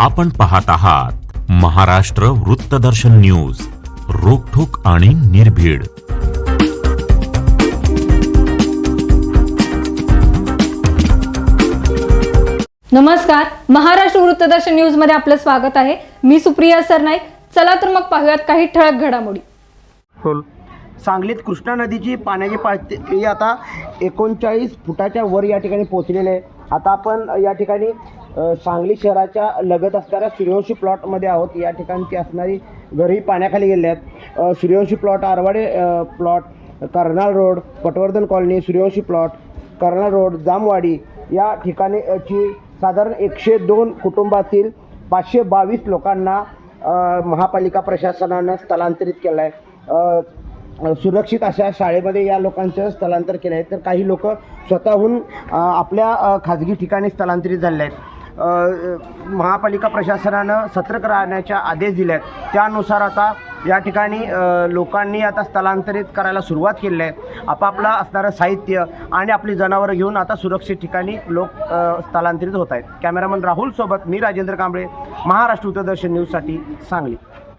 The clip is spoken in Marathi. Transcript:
आपण पाहत आहात महाराष्ट्र वृत्तदर्शन न्यूज रोखोक आणि निर्भीड. नमस्कार महाराष्ट्र वृत्तदर्शन न्यूजमध्ये आपलं स्वागत आहे. मी सुप्रिया सरनाईक. चला तर मग पाहूयात काही ठळक घडामोडी. सांगलीत कृष्णा नदीची पाण्याची पातळी आता एकोणचाळीस फुटाच्या वर या ठिकाणी पोहोचलेली आहे. आता आपण या ठिकाणी सांगली शहराच्या लगत असणाऱ्या सूर्यवंशी प्लॉटमध्ये आहोत. या ठिकाणची असणारी घरही पाण्याखाली गेले आहेत. Suryavanshi plot Arwade plot Karnal road Patwardhan colony Suryavanshi plot Karnal road Jamwadi या ठिकाणी ची साधारण एकशे दोन कुटुंबातील पाचशे बावीस लोकांना महापालिका प्रशासनानं स्थलांतरित केलं आहे सुरक्षित अशा शाळेमध्ये या लोकांचं स्थलांतर केलं आहे तर काही लोक स्वतःहून आपल्या खाजगी ठिकाणी स्थलांतरित झाले आहेत. महापालिका प्रशासनानं सतर्क राहण्याच्या आदेश दिले आहेत त्यानुसार आता या ठिकाणी लोकांनी आता स्थलांतरित करायला सुरुवात केली आहे. आपापलं असणारं साहित्य आणि आपली जनावरं घेऊन आता सुरक्षित ठिकाणी लोक स्थलांतरित होत आहेत. कॅमेरामन राहुलसोबत मी राजेंद्र कांबळे महाराष्ट्र उत्तरदर्शन न्यूजसाठी सांगली.